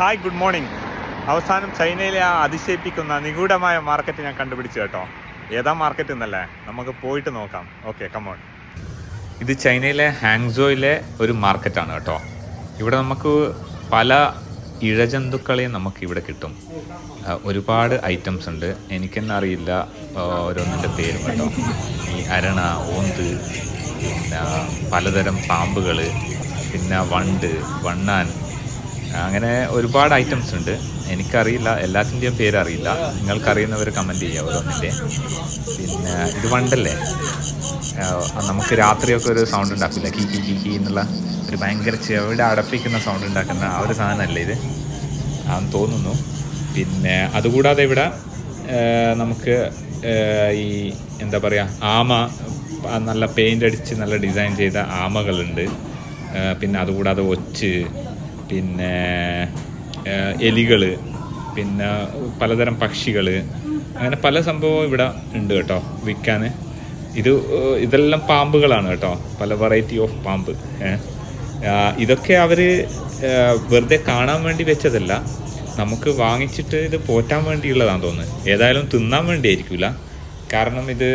Hi good morning അവസാനം ചൈനയിലെ ആ അതിശയിപ്പിക്കുന്ന നിഗൂഢമായ മാർക്കറ്റ് ഞാൻ കണ്ടുപിടിച്ചു കേട്ടോ. ഏതാ മാർക്കറ്റ് എന്നല്ലേ? നമുക്ക് പോയിട്ട് നോക്കാം. ഓക്കെ കമോൺ ഇത് ചൈനയിലെ ഹാങ്സോയിലെ ഒരു മാർക്കറ്റാണ് കേട്ടോ. ഇവിടെ നമുക്ക് പല ഇഴജന്തുക്കളെയും നമുക്ക് ഇവിടെ കിട്ടും. ഒരുപാട് ഐറ്റംസ് ഉണ്ട്. എനിക്കെന്നെ അറിയില്ല ഓരോന്നിന്റെ പേരും കേട്ടോ. ഈ അരണ ഓന്ത് പിന്നെ പലതരം പാമ്പുകൾ പിന്നെ വണ്ട് വണ്ണാൻ അങ്ങനെ ഒരുപാട് ഐറ്റംസ് ഉണ്ട്. എനിക്കറിയില്ല എല്ലാത്തിന്റെയും പേരറിയില്ല. നിങ്ങൾക്കറിയുന്നവർ കമന്റ് ചെയ്യുക ഓരോന്നിന്റെ പിന്നെ ഇത് വണ്ടല്ലേ നമുക്ക് രാത്രിയൊക്കെ ഒരു സൗണ്ട് ഉണ്ടാക്കില്ല. കീ കീ കീ കീ എന്നുള്ള ഒരു ഭയങ്കര ചെവിടെ അടപ്പിക്കുന്ന സൗണ്ട് ഉണ്ടാക്കുന്ന ആ ഒരു സാധനമല്ലേ ഇത്? ആന്ന് തോന്നുന്നു. പിന്നെ അതുകൂടാതെ ഇവിടെ നമുക്ക് ഈ എന്താ പറയുക ആമ നല്ല പെയിന്റ് അടിച്ച് നല്ല ഡിസൈൻ ചെയ്ത ആമകളുണ്ട്. പിന്നെ അതുകൂടാതെ ഒച്ച് പിന്നെ എലികൾ പിന്നെ പലതരം പക്ഷികൾ അങ്ങനെ പല സംഭവവും ഇവിടെ ഉണ്ട് കേട്ടോ വിൽക്കാൻ. ഇത് ഇതെല്ലാം പാമ്പുകളാണ് കേട്ടോ പല വെറൈറ്റി ഓഫ് പാമ്പ് ഇതൊക്കെ അവർ വെറുതെ കാണാൻ വേണ്ടി വെച്ചതല്ല നമുക്ക് വാങ്ങിച്ചിട്ട് ഇത് പോറ്റാൻ വേണ്ടിയുള്ളതാണെന്ന് തോന്നുന്നത് ഏതായാലും തിന്നാൻ വേണ്ടി ആയിരിക്കില്ല കാരണം ഇത്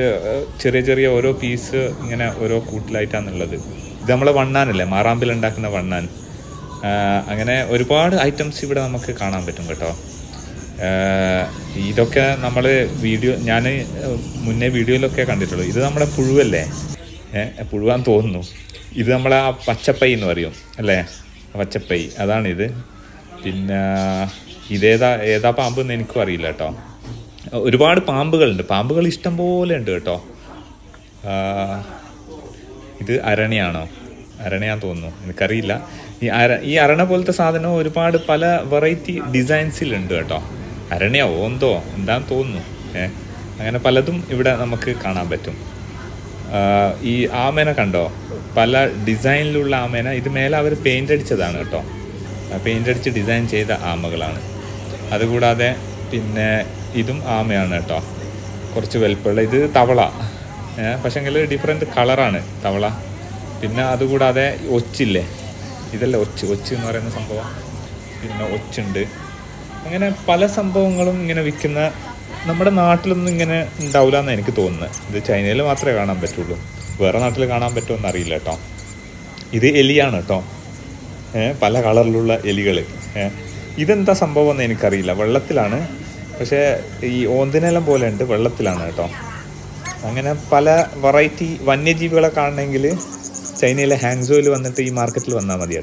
ചെറിയ ചെറിയ ഓരോ പീസ് ഇങ്ങനെ ഓരോ കൂട്ടിലായിട്ടാണുള്ളത് ഇത് നമ്മളെ വണ്ണാനല്ലേ മാറാമ്പിൽ ഉണ്ടാക്കുന്ന വണ്ണാൻ. അങ്ങനെ ഒരുപാട് ഐറ്റംസ് ഇവിടെ നമുക്ക് കാണാൻ പറ്റും കേട്ടോ. ഇതൊക്കെ നമ്മൾ വീഡിയോ ഞാൻ മുന്നേ വീഡിയോയിലൊക്കെ കണ്ടിട്ടുള്ളൂ. ഇത് നമ്മുടെ പുഴുവല്ലേ? പുഴുവാന്ന് തോന്നുന്നു. ഇത് നമ്മളെ ആ പച്ചപ്പൈ എന്ന് പറയും അല്ലേ? പച്ചപ്പൈ അതാണിത്. പിന്നെ ഇതേതാ ഏതാ പാമ്പ് എന്ന് എനിക്കും അറിയില്ല കേട്ടോ. ഒരുപാട് പാമ്പുകളുണ്ട്. പാമ്പുകൾ ഇഷ്ടം പോലെ ഉണ്ട് കേട്ടോ. ഇത് അരണയാണോ? അരണയാന്ന് തോന്നുന്നു. എനിക്കറിയില്ല. ഈ അര ഈ അരണ പോലത്തെ സാധനം ഒരുപാട് പല വെറൈറ്റി ഡിസൈൻസിലുണ്ട് കേട്ടോ. അരണയോ ഓന്തോ എന്താന്ന് തോന്നുന്നു. ഏ അങ്ങനെ പലതും ഇവിടെ നമുക്ക് കാണാൻ പറ്റും. ഈ ആമേന കണ്ടോ? പല ഡിസൈനിലുള്ള ആമേന. ഇത് മേലെ അവർ പെയിന്റ് അടിച്ചതാണ് കേട്ടോ. പെയിന്റ് അടിച്ച് ഡിസൈൻ ചെയ്ത ആമകളാണ്. അതുകൂടാതെ പിന്നെ ഇതും ആമയാണ് കേട്ടോ. കുറച്ച് വലുപ്പമുള്ള. ഇത് തവള. പക്ഷെങ്കിൽ ഡിഫറെന്റ് കളറാണ് തവള. പിന്നെ അതുകൂടാതെ ഒച്ചില്ലേ? ഇതല്ല ഒച്ച്. ഒച്ച് എന്ന് പറയുന്ന സംഭവം. പിന്നെ ഒച്ചുണ്ട്. അങ്ങനെ പല സംഭവങ്ങളും ഇങ്ങനെ വിൽക്കുന്ന നമ്മുടെ നാട്ടിലൊന്നും ഇങ്ങനെ ഉണ്ടാവില്ല എന്ന് എനിക്ക് തോന്നുന്നത് ഇത് ചൈനയിൽ മാത്രമേ കാണാൻ പറ്റുള്ളൂ. വേറെ നാട്ടിൽ കാണാൻ പറ്റുമെന്ന് അറിയില്ല കേട്ടോ. ഇത് എലിയാണ് കേട്ടോ. പല കളറിലുള്ള എലികൾ ഇതെന്താ സംഭവം എന്ന് എനിക്കറിയില്ല. വെള്ളത്തിലാണ്. പക്ഷേ ഈ ഓന്തിനെല്ലാം പോലെ ഉണ്ട്. വെള്ളത്തിലാണ് കേട്ടോ. അങ്ങനെ പല വെറൈറ്റി വന്യജീവികളെ കാണണമെങ്കിൽ ചൈനയിലെ ഹാങ്സോയിൽ വന്നിട്ട് ഈ മാർക്കറ്റിൽ വന്നാൽ മതി